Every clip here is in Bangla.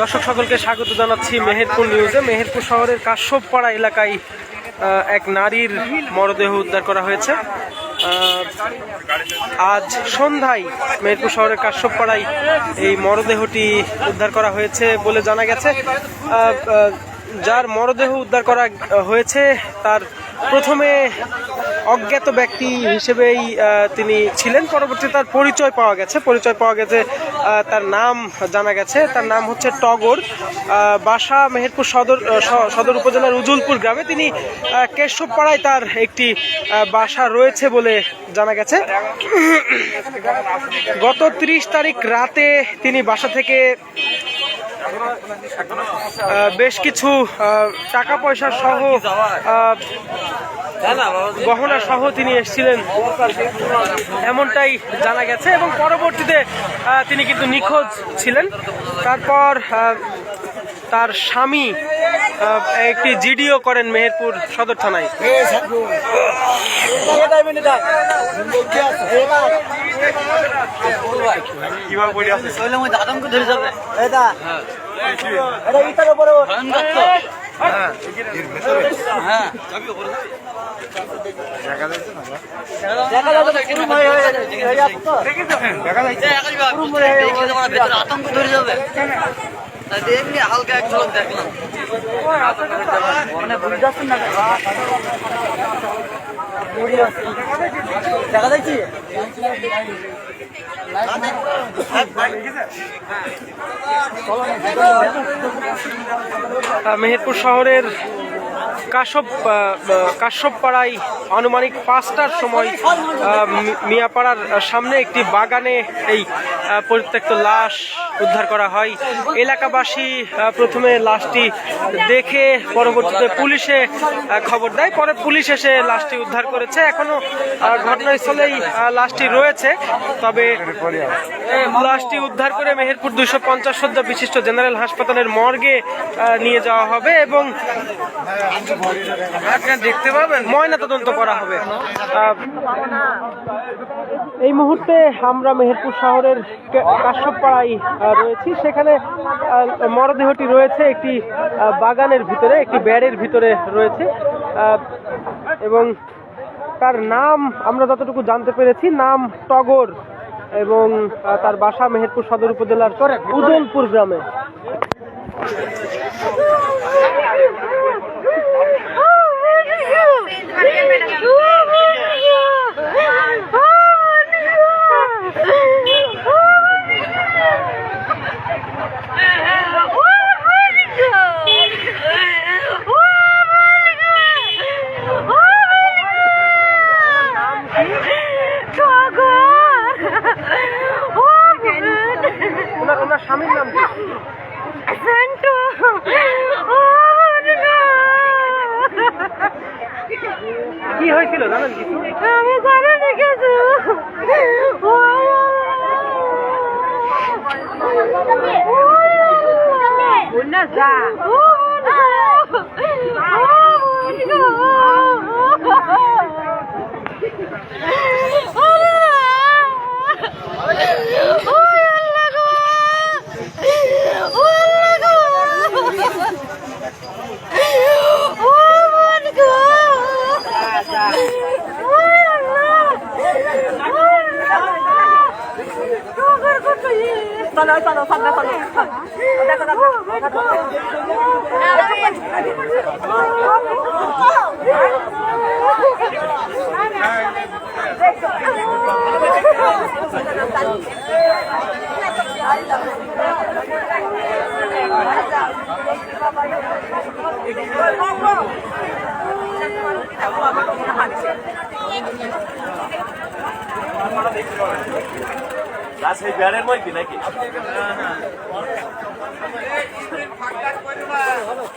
দর্শক সকলকে স্বাগত জানাচ্ছি মেহেরপুর নিউজে। মেহেরপুর শহরের কাশ্যপপাড়া এলাকায় এক নারীর মরদেহ উদ্ধার করা হয়েছে। আজ সন্ধ্যায় মেহেরপুর শহরের কাশ্যপপাড়ায় এই মরদেহটি উদ্ধার করা হয়েছে বলে জানা গেছে। যার মরদেহ উদ্ধার করা হয়েছে, তার প্রথমে অজ্ঞাত ব্যক্তি হিসেবেই তিনি ছিলেন। পরবর্তী তার পরিচয় পাওয়া গেছে। পরিচয় পাওয়া গেছে তার নাম জানা গেছে। তার নাম হচ্ছে টগর। বাসা মেহেরপুর সদর সদর উপজেলার উজুলপুর গ্রামে। তিনি কেশবপাড়ায় তার একটি বাসা রয়েছে বলে জানা গেছে। গত ত্রিশ তারিখ রাতে তিনি বাসা থেকে বেশ কিছু টাকা পয়সা সহ গহনা সহ তিনি এসেছিলেন। এমনটাই জানা গেছে এবং পরবর্তীতে তিনি কিন্তু নিখোঁজ ছিলেন। তারপর তার স্বামী একটি জিডিও করেন মেহেরপুর সদর থানায় আতঙ্ক ধরে যাবে এমনি হালকা এক ঝলক দেখলাম। মানে দেখা যাচ্ছে? মেহেরপুর শহরের আহ, কাশ্যপপাড়ায় আনুমানিক পাঁচটার সময় মিয়াপাড়ার সামনে একটি বাগানে এই পরিত্যক্ত লাশ উদ্ধার করা হয়। এলাকাবাসী প্রথমে লাশটি দেখে পরবর্তীতে পুলিশে খবর দেয়। পরে পুলিশ এসে লাশটি উদ্ধার করেছে। এখনও ঘটনাস্থলেই লাশটি রয়েছে। তবে লাশটি উদ্ধার করে মেহেরপুর দুইশো পঞ্চাশ সজ্জা বিশিষ্ট জেনারেল হাসপাতালের মর্গে নিয়ে যাওয়া হবে এবং দেখতে পাবেন, ময়না তদন্ত করা হবে। এই মুহূর্তে আমরা মেহেরপুর শহরের কা- কাশ্যপপাড়ায় রয়েছি। সেখানে মরদেহটি রয়েছে একটি বাগানের ভিতরে, একটি ব্যাড়ের ভিতরে রয়েছে। এবং তার নাম আমরা যতটুকু জানতে পেরেছি, নাম টগর। এবং তার বাসা মেহেরপুর সদর উপজেলার উদলপুর গ্রামে ওনার ওনার স্বামীর নাম কি কি হয়েছিল জানেন কিছু আমি জানি না কিছু না যা চলো চলো সামনে চলো। দেখো দেখো। সেই ব্যারের মধ্যে নাকি হ্যাঁ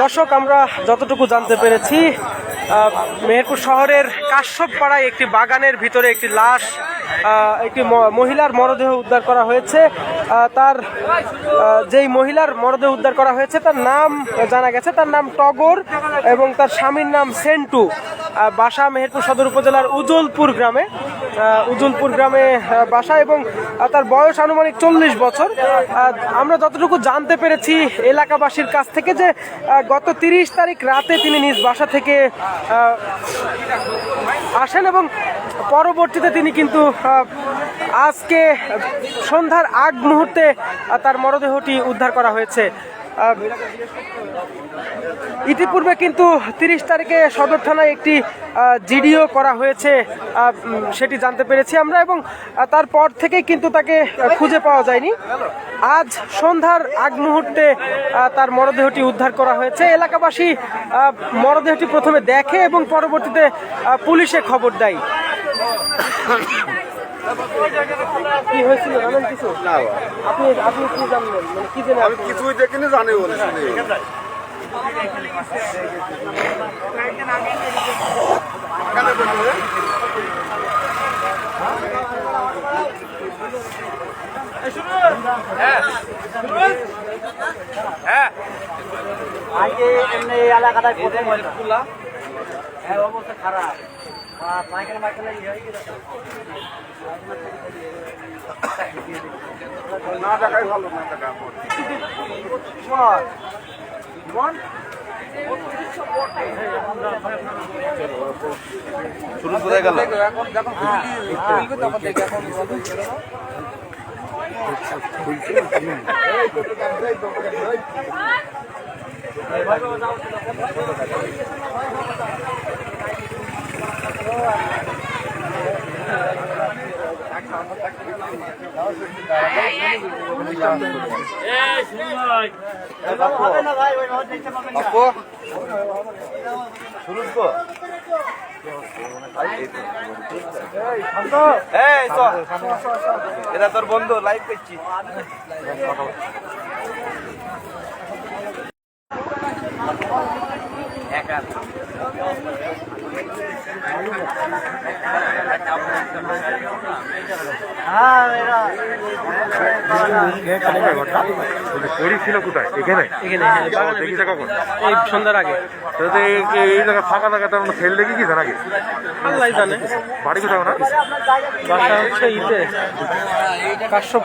দর্শক, আমরা যতটুকু জানতে পেরেছি মেহেরপুর শহরের কাশ্যপপাড়ায় একটি বাগানের ভিতরে একটি লাশ একটি মহিলার মরদেহ উদ্ধার করা হয়েছে। তার যেই মহিলার মরদেহ উদ্ধার করা হয়েছে, তার নাম জানা গেছে। তার নাম টগর এবং তার স্বামীর নাম সেন্টু। বাসা মেহেরপুর সদর উপজেলার উজলপুর গ্রামে উজলপুর গ্রামে বাসা এবং তার বয়স আনুমানিক চল্লিশ বছর। আমরা যতটুকু জানতে পেরেছি এলাকাবাসীর কাছ থেকে যে গত তিরিশ তারিখ রাতে তিনি নিজ বাসা থেকে আসেন এবং পরবর্তীতে তিনি কিন্তু আজকে সন্ধ্যার আগ মুহূর্তে তার মরদেহটি উদ্ধার করা হয়েছে। ইতিপূর্বে কিন্তু তিরিশ তারিখে সদর থানায় একটি জিডিও করা হয়েছে সেটি জানতে পেরেছি আমরা এবং তারপর থেকেই কিন্তু তাকে খুঁজে পাওয়া যায়নি। আজ সন্ধ্যার আগ মুহূর্তে তার মরদেহটি উদ্ধার করা হয়েছে। এলাকাবাসী মরদেহটি প্রথমে দেখে এবং পরবর্তীতে পুলিশে খবর দেয়। কি হয়েছিল জানেন কিছু? আপনি আপনি কি জানলেন? মানে কি জেনে আমি কিছুই দেখিনি জানি বলে শুনি আগে এমনি প্রথম খোলা হ্যাঁ অবস্থা খারাপ। না দেখাই ভালো না দেখা শুরু কোথায় গেল? হবে না ভাই ওই ভাবে দেখতে পাবেন না আপু শুরু কো এই তো এটা তোর বন্ধু লাইভ করছি হ্যাঁ ওরই ছিল কোথায় এখানে দেখিছে কখন এই ফাঁকা জায়গা তার কি নাকি আল্লাহ বাড়ি কোথাও না বাসা হচ্ছে ইতে কাশ্যপ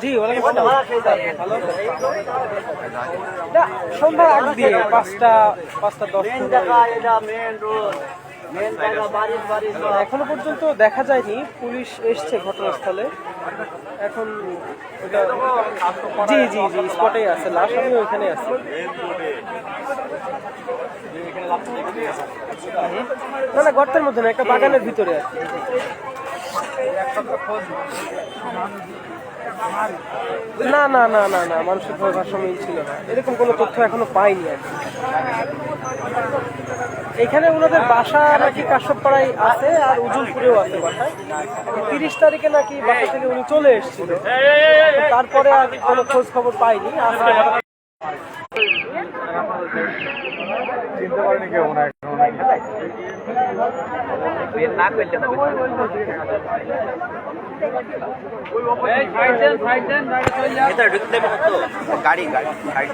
জি সন্ধ্যার আগ দিয়ে পাঁচটা পাঁচটা দশ এখনও পর্যন্ত দেখা যায়নি পুলিশ এসছে ঘটনাস্থলে। এখন জি জি জি স্পটেই আছে লাশ আমি ওইখানে আছি। না না গর্তের মধ্যে না একটা বাগানের ভিতরে আছে না না না না না মানুষের মানসিক ভারসাম্যহীন ছিল না এরকম কোনো তথ্য এখনও পাইনি আর কি। এখানে ওনাদের বাসা নাকি কাশ্যপপাড়ায় আছে আর উজুলপুরেও আছে বাসায় তিরিশ তারিখে নাকি বাসা থেকে উনি চলে এসেছিল তারপরে আর কোনো খোঁজ খবর পাইনি চিনতে পারেনি কেউ মনে হয় না ঢুকতে দেবে গাড়ি গাড়ি গাড়ি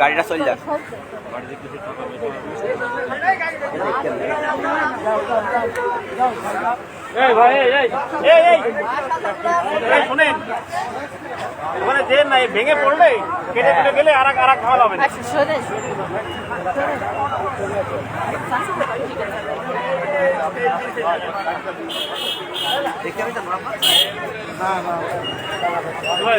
গাড়িটা চলে যাক শোনেন। ওখানে যে নাই ভেঙে পড়লে কেটে কেটে গেলে আর এক আর এক খাওয়া হবে না। বন্ধ করে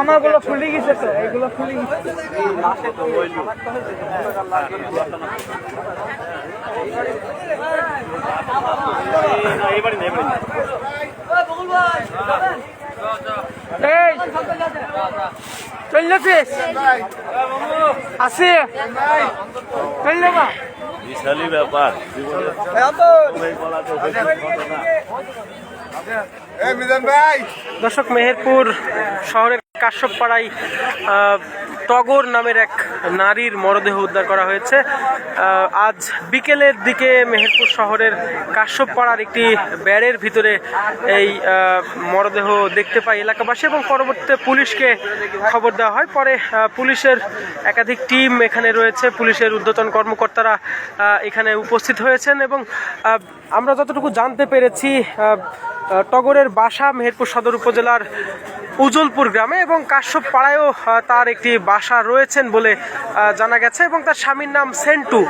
আমাগুলো ফুলে গেছে তো এগুলো ফুলে গেছে। এই চলছে আছে? চললে বা বিশালই ব্যাপার। দর্শক মেহেরপুর শহরের কাশ্যপাড়ায় টগর নামের এক নারীর মরদেহ উদ্ধার করা হয়েছে। আজ বিকেলের দিকে মেহেরপুর শহরের কাশ্যপপাড়ার একটি ব্যারের ভিতরে এই মরদেহ দেখতে পাই এলাকাবাসী এবং পরবর্তীতে পুলিশকে খবর দেওয়া হয়। পরে পুলিশের একাধিক টিম এখানে রয়েছে। পুলিশের ঊর্ধ্বতন কর্মকর্তারা এখানে উপস্থিত হয়েছেন এবং আমরা যতটুকু জানতে পেরেছি টগরের বাসা মেহেরপুর সদর উপজেলার উজলপুর গ্রামে এবং কাশ্যপ পাড়ায়ও তার একটি বাসা রয়েছেন বলে জানা গেছে এবং তার স্বামীর নাম সেন্টু।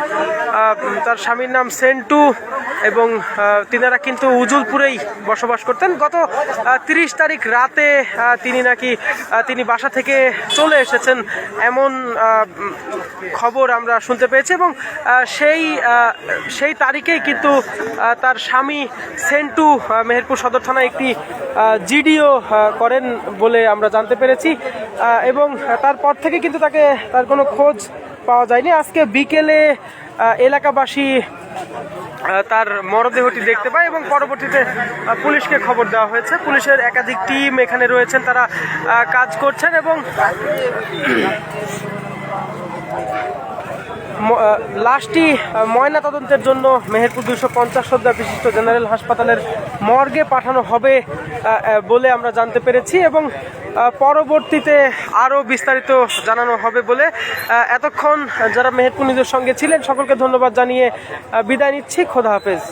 তার স্বামীর নাম সেন্টু এবং তিনারা কিন্তু উজলপুরেই বসবাস করতেন। গত তিরিশ তারিখ রাতে তিনি নাকি তিনি বাসা থেকে চলে এসেছেন এমন খবর আমরা শুনতে পেয়েছি এবং সেই সেই তারিখেই কিন্তু তার স্বামী সেন্টু মেহেরপুর সদর থানায় একটি জিডিও করেন বলে আমরা জানতে পেরেছি। এবং তারপর থেকে কিন্তু তাকে তার কোনো খোঁজ পাওয়া যায়নি। আজকে বিকেলে এলাকাবাসী তার মরদেহটি দেখতে পায় এবং পরবর্তীতে পুলিশকে খবর দেওয়া হয়েছে। পুলিশের একাধিক টিম এখানে রয়েছেন, তারা কাজ করছেন এবং লাশটি ময়না তদন্তের জন্য মেহেরপুর দুশো পঞ্চাশ সদ্যা বিশিষ্ট জেনারেল হাসপাতালের মর্গে পাঠানো হবে বলে আমরা জানতে পেরেছি এবং পরবর্তীতে আরও বিস্তারিত জানানো হবে বলে এতক্ষণ যারা মেহেরপুর নিজের সঙ্গে ছিলেন সকলকে ধন্যবাদ জানিয়ে বিদায় নিচ্ছি। খোদা হাফেজ।